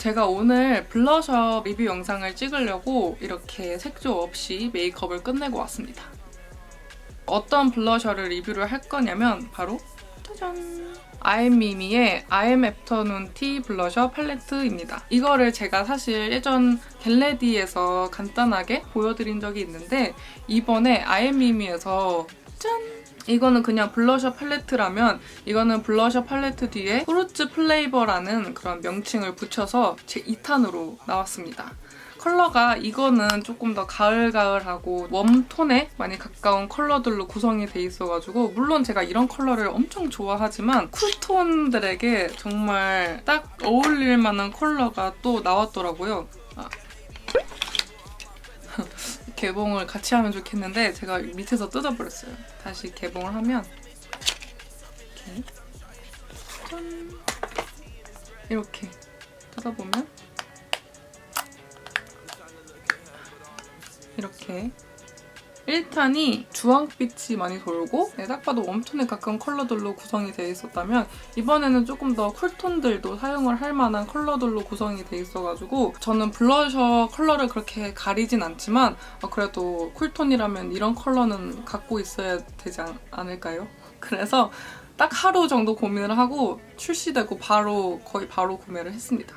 어, 제가 오늘 블러셔 리뷰 영상을 찍으려고 이렇게 색조 없이 메이크업을 끝내고 왔습니다. 어떤 블러셔를 리뷰를 할 거냐면 바로 짜잔! 아엠미미의 아엠 애프터눈 티 블러셔 팔레트입니다. 이거를 제가 사실 예전 겟레디에서 간단하게 보여드린 적이 있는데 이번에 아엠미미에서 짠! 이거는 그냥 블러셔 팔레트라면 이거는 블러셔 팔레트 뒤에 프루츠 플레이버라는 그런 명칭을 붙여서 제 2탄으로 나왔습니다. 컬러가 이거는 조금 더 가을가을하고 웜톤에 많이 가까운 컬러들로 구성이 돼 있어가지고 물론 제가 이런 컬러를 엄청 좋아하지만 쿨톤들에게 정말 딱 어울릴 만한 컬러가 또 나왔더라고요. 아. 개봉을 같이 하면 좋겠는데 제가 밑에서 뜯어버렸어요. 다시 개봉을 하면. 이렇게. 짠 이렇게. 뜯어보면. 이렇게 1탄이 주황빛이 많이 돌고 네, 딱 봐도 웜톤에 가까운 컬러들로 구성이 되어 있었다면 이번에는 조금 더 쿨톤들도 사용을 할 만한 컬러들로 구성이 되어 있어가지고 저는 블러셔 컬러를 그렇게 가리진 않지만 어, 그래도 쿨톤이라면 이런 컬러는 갖고 있어야 되지 않, 않을까요? 그래서 딱 하루 정도 고민을 하고 출시되고 바로 거의 바로 구매를 했습니다.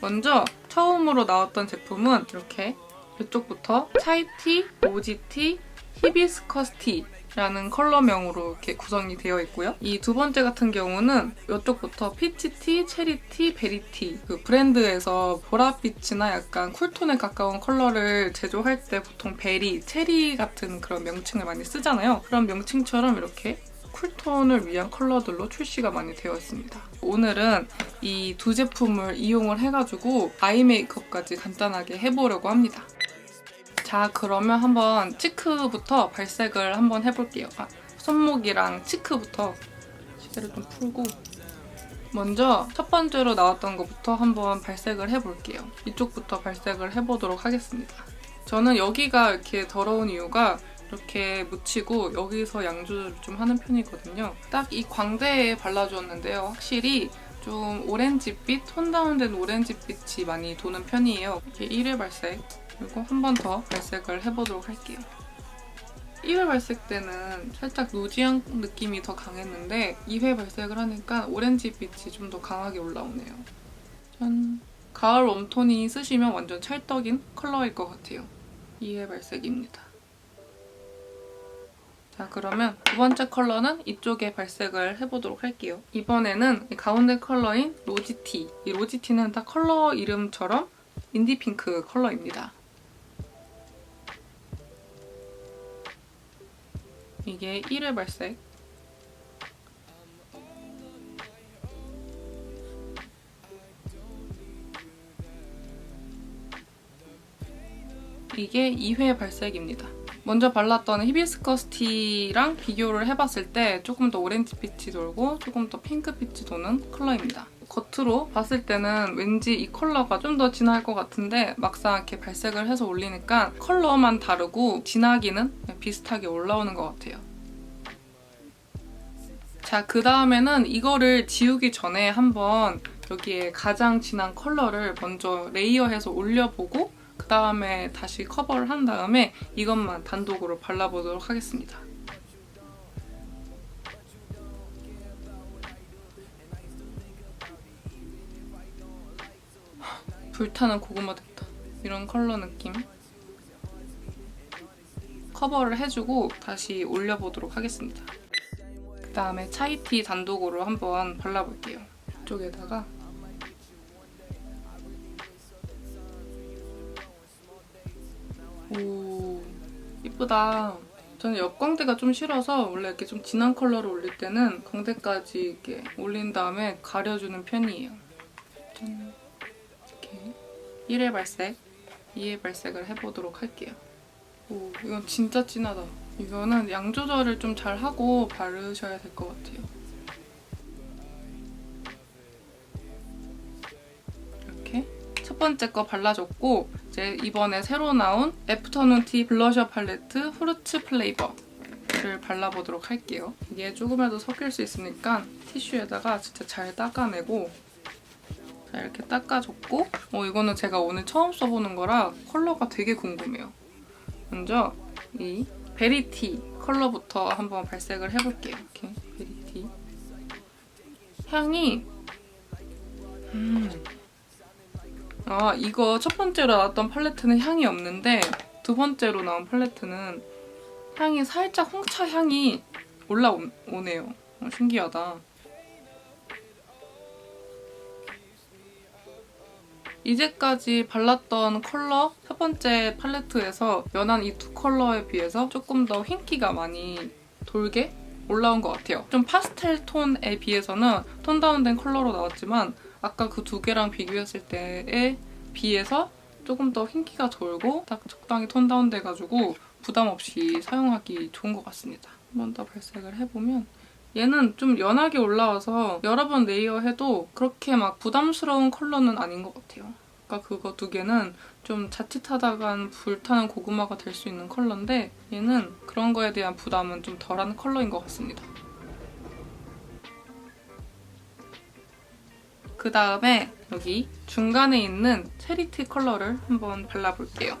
먼저 처음으로 나왔던 제품은 이렇게 이쪽부터 차이티, 오지티, 히비스커스티 라는 컬러명으로 이렇게 구성이 되어 있고요. 이 두 번째 같은 경우는 이쪽부터 피치티, 체리티, 베리티 그 브랜드에서 보랏빛이나 약간 쿨톤에 가까운 컬러를 제조할 때 보통 베리, 체리 같은 그런 명칭을 많이 쓰잖아요. 그런 명칭처럼 이렇게 쿨톤을 위한 컬러들로 출시가 많이 되어 있습니다. 오늘은 이 두 제품을 이용을 해가지고 아이 메이크업까지 간단하게 해보려고 합니다. 자, 그러면 한번 치크부터 발색을 한번 해볼게요. 아, 손목이랑 치크부터 시계를 좀 풀고 먼저 첫 번째로 나왔던 것부터 한번 발색을 해볼게요. 이쪽부터 발색을 해보도록 하겠습니다. 저는 여기가 이렇게 더러운 이유가 이렇게 묻히고 여기서 양조를 좀 하는 편이거든요. 딱 이 광대에 발라주었는데요. 확실히 좀 오렌지빛, 톤 다운된 오렌지빛이 많이 도는 편이에요. 이렇게 1회 발색 그리고 한 번 더 발색을 해보도록 할게요. 1회 발색 때는 살짝 노지향 느낌이 더 강했는데 2회 발색을 하니까 오렌지빛이 좀 더 강하게 올라오네요. 짠! 가을 웜톤이 쓰시면 완전 찰떡인 컬러일 것 같아요. 2회 발색입니다. 자 그러면 두 번째 컬러는 이쪽에 발색을 해보도록 할게요. 이번에는 이 가운데 컬러인 로지티. 이 로지티는 다 컬러 이름처럼 인디핑크 컬러입니다. 이게 1회 발색. 이게 2회 발색입니다. 먼저 발랐던 히비스커스 티랑 비교를 해봤을 때 조금 더 오렌지빛이 돌고 조금 더 핑크빛이 도는 컬러입니다. 겉으로 봤을 때는 왠지 이 컬러가 좀 더 진할 것 같은데 막상 이렇게 발색을 해서 올리니까 컬러만 다르고 진하기는 비슷하게 올라오는 것 같아요. 자, 그 다음에는 이거를 지우기 전에 한번 여기에 가장 진한 컬러를 먼저 레이어해서 올려보고 그 다음에 다시 커버를 한 다음에 이것만 단독으로 발라보도록 하겠습니다. 불타는 고구마 됐다. 이런 컬러 느낌. 커버를 해주고 다시 올려보도록 하겠습니다. 그 다음에 차이티 단독으로 한번 발라볼게요. 이쪽에다가 오 이쁘다. 저는 옆광대가 좀 싫어서 원래 이렇게 좀 진한 컬러를 올릴 때는 광대까지 이렇게 올린 다음에 가려주는 편이에요. 짠. 이렇게 1회 발색, 2회 발색을 해보도록 할게요. 오 이건 진짜 진하다. 이거는 양 조절을 좀 잘 하고 바르셔야 될 것 같아요. 첫 번째 거 발라줬고 이제 이번에 새로 나온 애프터눈 티 블러셔 팔레트 후르츠 플레이버를 발라보도록 할게요. 이게 조금이라도 섞일 수 있으니까 티슈에다가 진짜 잘 닦아내고 자 이렇게 닦아줬고 어 이거는 제가 오늘 처음 써보는 거라 컬러가 되게 궁금해요. 먼저 이 베리티 컬러부터 한번 발색을 해볼게요. 이렇게 베리티 향이 음. 아 이거 첫 번째로 나왔던 팔레트는 향이 없는데 두 번째로 나온 팔레트는 향이 살짝 홍차 향이 올라오네요. 어, 신기하다. 이제까지 발랐던 컬러 첫 번째 팔레트에서 연한 이 두 컬러에 비해서 조금 더 흰기가 많이 돌게 올라온 것 같아요. 좀 파스텔 톤에 비해서는 톤 다운된 컬러로 나왔지만 아까 그 두 개랑 비교했을 때에 비해서 조금 더 흰기가 돌고 딱 적당히 톤 다운돼가지고 부담 없이 사용하기 좋은 것 같습니다. 한 번 더 발색을 해보면 얘는 좀 연하게 올라와서 여러 번 레이어해도 그렇게 막 부담스러운 컬러는 아닌 것 같아요. 아까 그거 두 개는 좀 자칫하다간 불타는 고구마가 될 수 있는 컬러인데 얘는 그런 거에 대한 부담은 좀 덜한 컬러인 것 같습니다. 그 다음에 여기 중간에 있는 체리티 컬러를 한번 발라볼게요.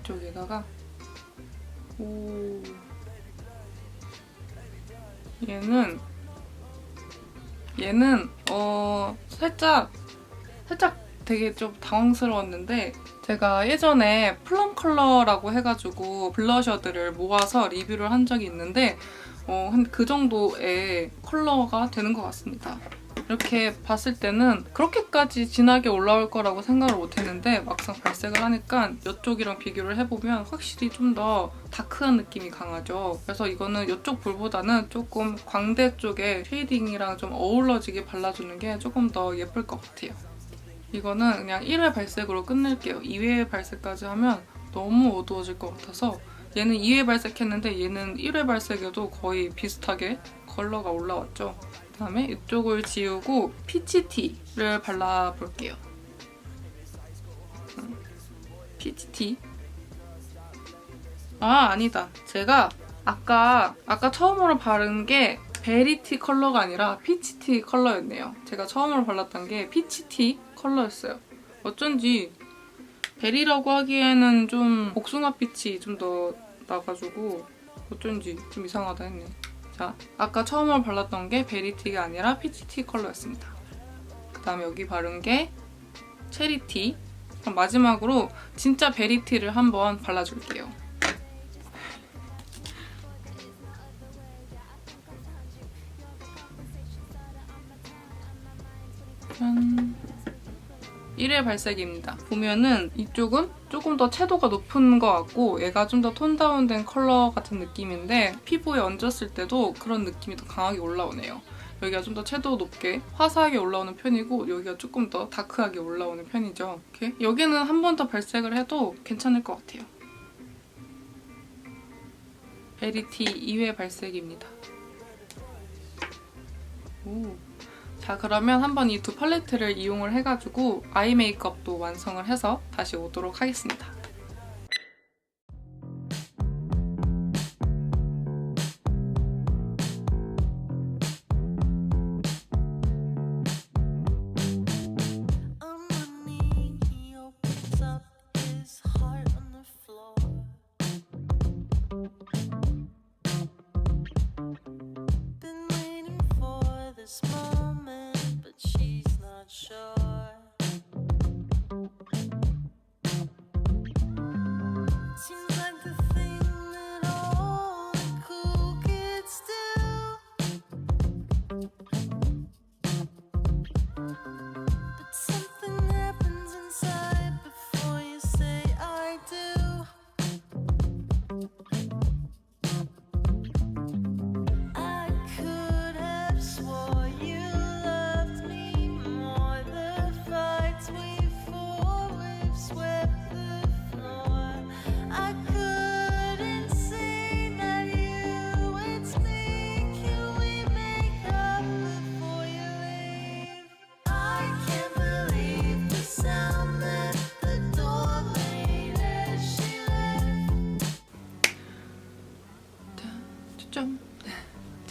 이쪽에다가 오 얘는 얘는 어 살짝 살짝 되게 좀 당황스러웠는데 제가 예전에 플럼 컬러라고 해가지고 블러셔들을 모아서 리뷰를 한 적이 있는데 어, 한 그 정도의 컬러가 되는 것 같습니다. 이렇게 봤을 때는 그렇게까지 진하게 올라올 거라고 생각을 못했는데 막상 발색을 하니까 이쪽이랑 비교를 해보면 확실히 좀 더 다크한 느낌이 강하죠. 그래서 이거는 이쪽 볼보다는 조금 광대 쪽에 쉐이딩이랑 좀 어우러지게 발라주는 게 조금 더 예쁠 것 같아요. 이거는 그냥 1회 발색으로 끝낼게요. 2회 발색까지 하면 너무 어두워질 것 같아서 얘는 2회 발색했는데 얘는 1회 발색에도 거의 비슷하게 컬러가 올라왔죠. 그다음에 이쪽을 지우고 피치티를 발라볼게요. 음, 피치티. 아 아니다. 제가 아까 아까 처음으로 바른 게 베리티 컬러가 아니라 피치티 컬러였네요. 제가 처음으로 발랐던 게 피치티 컬러였어요. 어쩐지 베리라고 하기에는 좀 복숭아빛이 좀 더 나가지고 어쩐지 좀 이상하다 했네. 자, 아까 처음으로 발랐던 게 베리티가 아니라 피치티 컬러였습니다. 그 다음에 여기 바른 게 체리티. 그럼 마지막으로 진짜 베리티를 한번 발라줄게요. 짠. 1회 발색입니다. 보면은 이쪽은 조금 더 채도가 높은 것 같고 얘가 좀 더 톤 다운된 컬러 같은 느낌인데 피부에 얹었을 때도 그런 느낌이 더 강하게 올라오네요. 여기가 좀 더 채도 높게 화사하게 올라오는 편이고 여기가 조금 더 다크하게 올라오는 편이죠. 이렇게. 여기는 한 번 더 발색을 해도 괜찮을 것 같아요. 베리티 2회 발색입니다. 오. 자 그러면 한번 이 두 팔레트를 이용을 해가지고 아이 메이크업도 완성을 해서 다시 오도록 하겠습니다.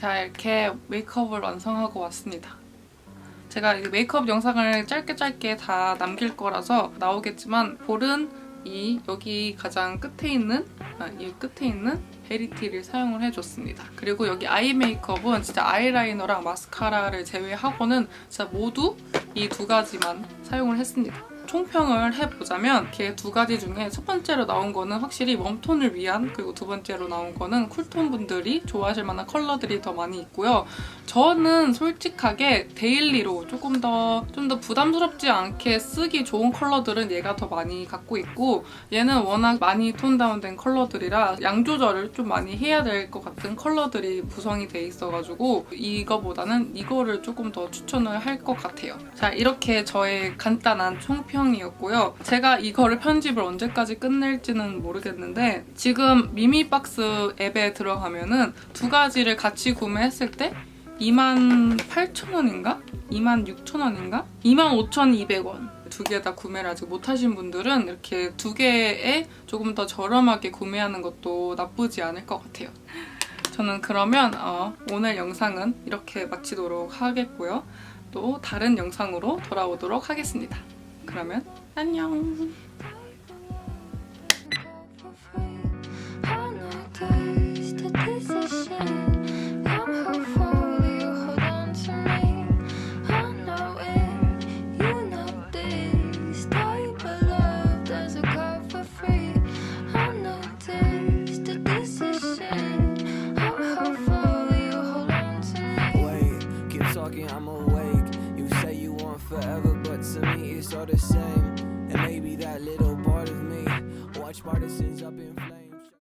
자 이렇게 메이크업을 완성하고 왔습니다. 제가 이 메이크업 영상을 짧게 짧게 다 남길 거라서 나오겠지만 볼은 이 여기 가장 끝에 있는 아, 이 끝에 있는 베리티를 사용을 해줬습니다. 그리고 여기 아이 메이크업은 진짜 아이라이너랑 마스카라를 제외하고는 진짜 모두 이 두 가지만 사용을 했습니다. 총평을 해보자면 이렇게 두 가지 중에 첫 번째로 나온 거는 확실히 웜톤을 위한 그리고 두 번째로 나온 거는 쿨톤 분들이 좋아하실 만한 컬러들이 더 많이 있고요. 저는 솔직하게 데일리로 조금 더 좀 더 부담스럽지 않게 쓰기 좋은 컬러들은 얘가 더 많이 갖고 있고 얘는 워낙 많이 톤 다운된 컬러들이라 양 조절을 좀 많이 해야 될 것 같은 컬러들이 구성이 돼 있어가지고 이거보다는 이거를 조금 더 추천을 할 것 같아요. 자 이렇게 저의 간단한 총평 이었고요. 제가 이거를 편집을 언제까지 끝낼지는 모르겠는데 지금 미미박스 앱에 들어가면은 두 가지를 같이 구매했을 때 28,000원인가? 26,000원인가? 25,200원. 두 개 다 구매를 아직 못하신 분들은 이렇게 두 개에 조금 더 저렴하게 구매하는 것도 나쁘지 않을 것 같아요. 저는 그러면 어, 오늘 영상은 이렇게 마치도록 하겠고요. 또 다른 영상으로 돌아오도록 하겠습니다. 그러면 안녕.